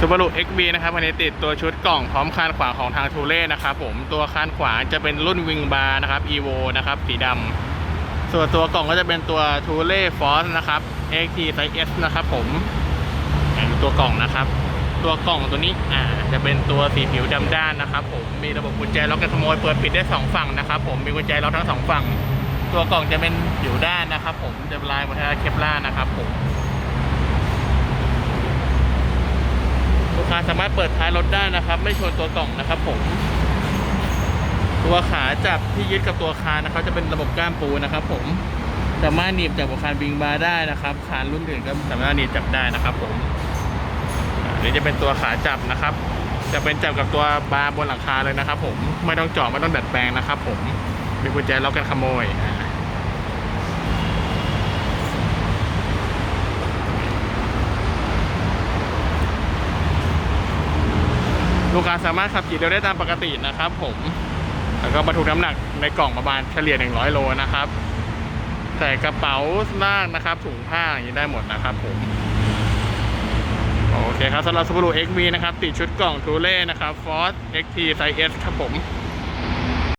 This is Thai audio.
Subaru XB นะครับอันนี้ติดตัวชุดกล่องพร้อมคานขวาของทางทูเล่นะครับผมตัวคานขวาจะเป็นรุ่นวิงบาร์นะครับ Evo นะครับสีดำส่วนตัวกล่องก็จะเป็นตัวทูเล่ฟอสนะครับ XT Size S นะครับผมอ่าดูตัวกล่องนะครับ ตัวกล่องตัวนี้อ่าจะเป็นตัวสีผิวดำด้านนะครับ ผมมีระบบกุญแจล็อกกันขโมยเปิดปิดได้สองฝั่งนะครับ ผมมีกุญแจล็อกทั้งสองฝั่ง ตัวกล่องจะเป็นผิวด้านนะครับ ผมจะลายวัฒนเคปล่านะครับผมาสามารถเปิดท้ายรถได้นะครับ ไม่ชนตัวกล่องนะครับ ผม ตัวขาจับที่ยึดกับตัวคานนะครับ จะเป็นระบบก้ามปูนะครับ ผมสามารถหนีบจากหัวคานบิงบาร์ได้นะครับคานรุ่นอื่นก็สามารถหนีบจับได้นะครับ ผมอ่าอันนี้จะเป็นตัวขาจับนะครับ จะเป็นจับกับตัวบาร์บนหลังคาเลยนะครับ ผมไม่ต้องเจาะไม่ต้องดัดแปลงนะครับ ผมมีกุญแจล็อกกันขโมย ลูกค้าสามารถขับขี่เร็วได้ตามปกตินะครับ ผมแล้วก็บรรทุกน้ำหนักในกล่องประมาณเฉลี่ย 100 โลนะครับใส่กระเป๋าล่างนะครับ ถุงผ้าอย่างนี้ได้หมดนะครับผมโอเคครับสำหรับ Subaru XV นะครับ ติดชุดกล่องทูเล่นะครับ Ford XT Size S ครับผม